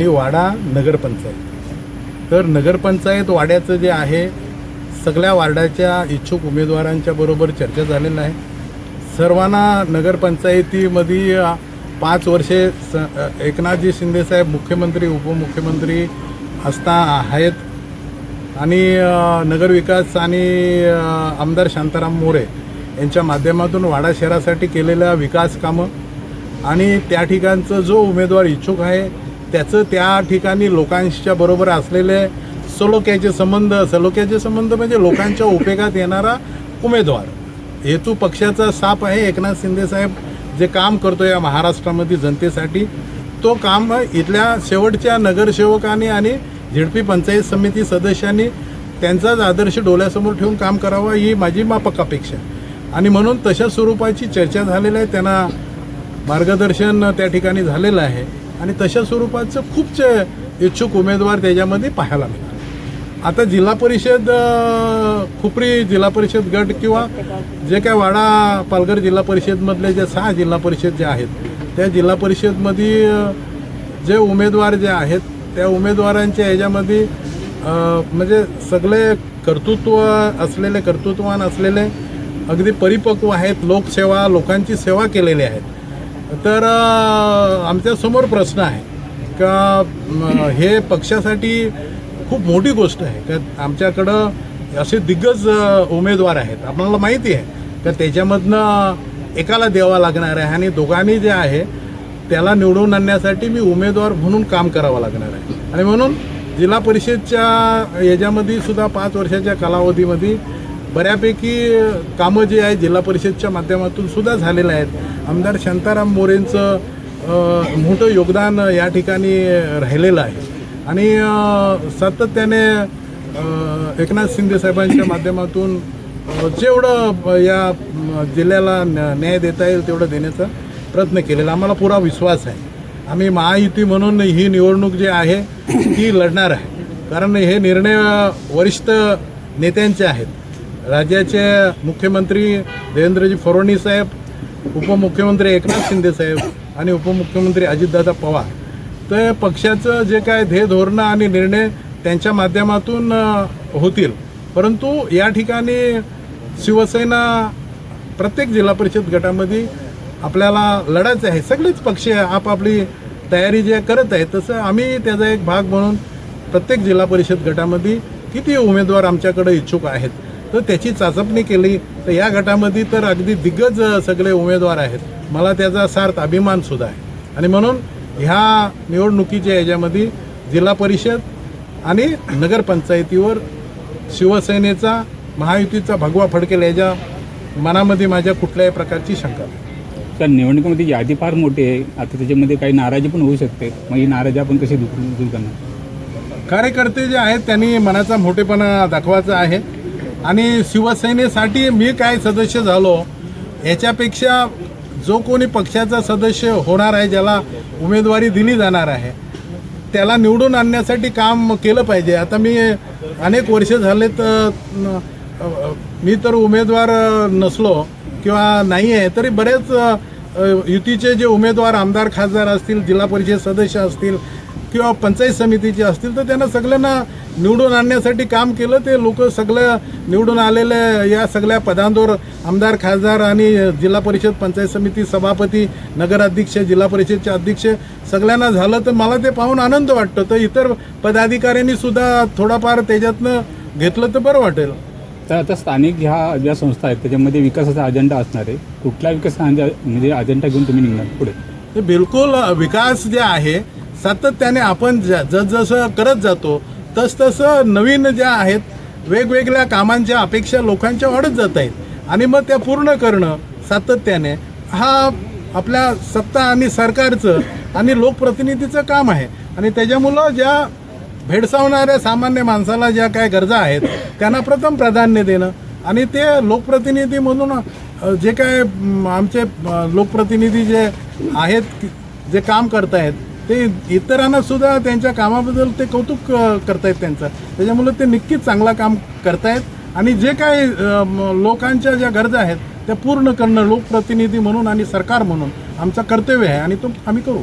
आणि वाडा नगरपंचायत. तर नगरपंचायत वाड्याचं जे आहे सगळ्या वार्डाच्या इच्छुक उमेदवारांच्या बरोबर चर्चा झालेला आहे. सर्वांना नगरपंचायतीमध्ये पाच वर्षे स एकनाथजी शिंदेसाहेब मुख्यमंत्री उपमुख्यमंत्री असता आहेत. आणि नगरविकास आणि आमदार शांताराम मोरे यांच्या माध्यमातून वाडा शहरासाठी केलेल्या विकास कामं. आणि त्या ठिकाणचं जो उमेदवार इच्छुक आहे त्याचं त्या ठिकाणी लोकांच्या बरोबर असलेले सलोख्याचे संबंध सलोख्याचे संबंध म्हणजे लोकांच्या उपयोगात येणारा उमेदवार. हेतू पक्षाचा साप आहे. एकनाथ शिंदेसाहेब जे काम करतो या महाराष्ट्रामध्ये जनतेसाठी तो काम इथल्या शेवटच्या नगरसेवकांनी आणि झेडपी पंचायत समिती सदस्यांनी त्यांचाच आदर्श डोळ्यासमोर ठेवून काम करावं ही माझी मापक अपेक्षा आहे. आणि म्हणून तशा स्वरूपाची चर्चा झालेली आहे. त्यांना मार्गदर्शन त्या ठिकाणी झालेलं आहे. आणि तशा स्वरूपाचं खूपचे इच्छुक उमेदवार त्याच्यामध्ये पाहायला मिळाले आता जिल्हा परिषद खुपरी जिल्हा परिषद गट किंवा जे काय वाडा पालघर जिल्हा परिषदमधले जे सहा जिल्हा परिषद जे आहेत त्या जिल्हा परिषदमध्ये जे उमेदवार जे आहेत त्या उमेदवारांच्या ह्याच्यामध्ये म्हणजे सगळे कर्तृत्व असलेले कर्तृत्वान असलेले अगदी परिपक्व आहेत लोकसेवा लोकांची सेवा केलेली आहेत. तर आमच्यासमोर प्रश्न आहे. का हे पक्षासाठी खूप मोठी गोष्ट आहे. का आमच्याकडं असे दिग्गज उमेदवार आहेत. आपल्याला माहिती आहे. का त्याच्यामधनं एकाला द्यावा लागणार आहे आणि दोघांनी जे आहे त्याला निवडून आणण्यासाठी मी उमेदवार म्हणून काम करावं लागणार आहे. आणि म्हणून जिल्हा परिषदच्या याच्यामध्ये सुद्धा पाच वर्षाच्या कालावधीमध्ये बऱ्यापैकी कामं जी आहे जिल्हा परिषदच्या माध्यमातून सुद्धा झालेलं आहेत. आमदार शांताराम मोरेंचं मोठं योगदान या ठिकाणी राहिलेलं आहे. आणि सातत्याने एकनाथ शिंदे साहेबांच्या माध्यमातून जेवढं या जिल्ह्याला न्या- न्याय देता येईल तेवढं देण्याचा प्रयत्न केलेला. आम्हाला पुरा विश्वास आहे. आम्ही महायुती म्हणून ही निवडणूक जी आहे ती लढणार आहे. कारण हे निर्णय वरिष्ठ नेत्यांचे आहेत. राज्याचे मुख्यमंत्री देवेंद्रजी फडणवीस साहेब उपमुख्यमंत्री एकनाथ शिंदे साहेब आणि उपमुख्यमंत्री अजितदादा पवार. तर पक्षाचं जे काय ध्येय धोरणं आणि निर्णय त्यांच्या माध्यमातून होतील. परंतु या ठिकाणी शिवसेना प्रत्येक जिल्हा परिषद गटामध्ये आपल्याला लढायचं आहे. सगळेच पक्ष आपापली तयारी जे करत आहेत तसं आम्ही त्याचा एक भाग म्हणून प्रत्येक जिल्हा परिषद गटामध्ये किती उमेदवार आमच्याकडे इच्छुक आहेत तर त्याची चाचपणी केली. तर या गटामध्ये तर अगदी दिग्गज सगळे उमेदवार आहेत. मला त्याचा सार्थ अभिमान सुद्धा आहे. आणि म्हणून ह्या निवडणुकीच्या याच्यामध्ये जिल्हा परिषद आणि नगरपंचायतीवर शिवसेनेचा महायुतीचा भगवा फडकेल याच्या मनामध्ये माझ्या कुठल्याही प्रकारची शंका नाही. तर निवडणुकीमध्ये यादी फार मोठी आहे. आता त्याच्यामध्ये काही नाराजी पण होऊ शकते. मग ही नाराजी आपण कशी दूर करणार? कार्यकर्ते जे आहेत त्यांनी मनाचा मोठेपणा दाखवायचा आहे. आणि शिवसेनेसाठी मी काय सदस्य झालो याच्यापेक्षा जो कोणी पक्षाचा सदस्य होणार आहे ज्याला उमेदवारी दिली जाणार आहे त्याला निवडून आणण्यासाठी काम केलं पाहिजे. आता मी अनेक वर्ष झाले तर मी तर उमेदवार नसलो किंवा नाही आहे तरी बरेच युतीचे जे उमेदवार आमदार खासदार असतील जिल्हा परिषद सदस्य असतील किंवा पंचायत समितीचे असतील तर त्यांना सगळ्यांना निवडून आणण्यासाठी काम केलं. ते लोक सगळं निवडून आलेले या सगळ्या पदांवर आमदार खासदार आणि जिल्हा परिषद पंचायत समिती सभापती नगराध्यक्ष जिल्हा परिषदचे अध्यक्ष सगळ्यांना झालं तर मला ते पाहून आनंद वाटतो. तर इतर पदाधिकाऱ्यांनी सुद्धा थोडाफार त्याच्यातनं घेतलं तर बरं वाटेल. तर आता स्थानिक ह्या ज्या संस्था आहेत त्याच्यामध्ये विकासाचा अजेंडा असणार आहे. कुठला विकास म्हणजे अजेंडा घेऊन तुम्ही निघणार पुढे? बिलकुल विकास जे आहे सातत्याने आपण ज- जसजसं करत जातो तसतसं नवीन ज्या आहेत वेगवेगळ्या कामांच्या अपेक्षा लोकांच्या वाढत जात आहेत. आणि मग त्या पूर्ण करणं सातत्याने हा आपल्या सत्ता आणि सरकारचं आणि लोकप्रतिनिधीचं काम आहे. आणि त्याच्यामुळं ज्या भेडसावणाऱ्या सामान्य माणसाला ज्या काय गरजा आहेत त्यांना प्रथम प्राधान्य देणं आणि ते लोकप्रतिनिधी म्हणून जे काय आमचे लोकप्रतिनिधी जे आहेत जे काम करतायत ते इतरांना सुद्धा त्यांच्या कामाबद्दल ते कौतुक करतायत त्यांचं. त्याच्यामुळे ते नक्कीच चांगला काम करतायत. आणि जे काय म, लोकांच्या ज्या गरजा आहेत त्या पूर्ण करणं लोकप्रतिनिधी म्हणून आणि सरकार म्हणून आमचं कर्तव्य आहे आणि तो आम्ही करू.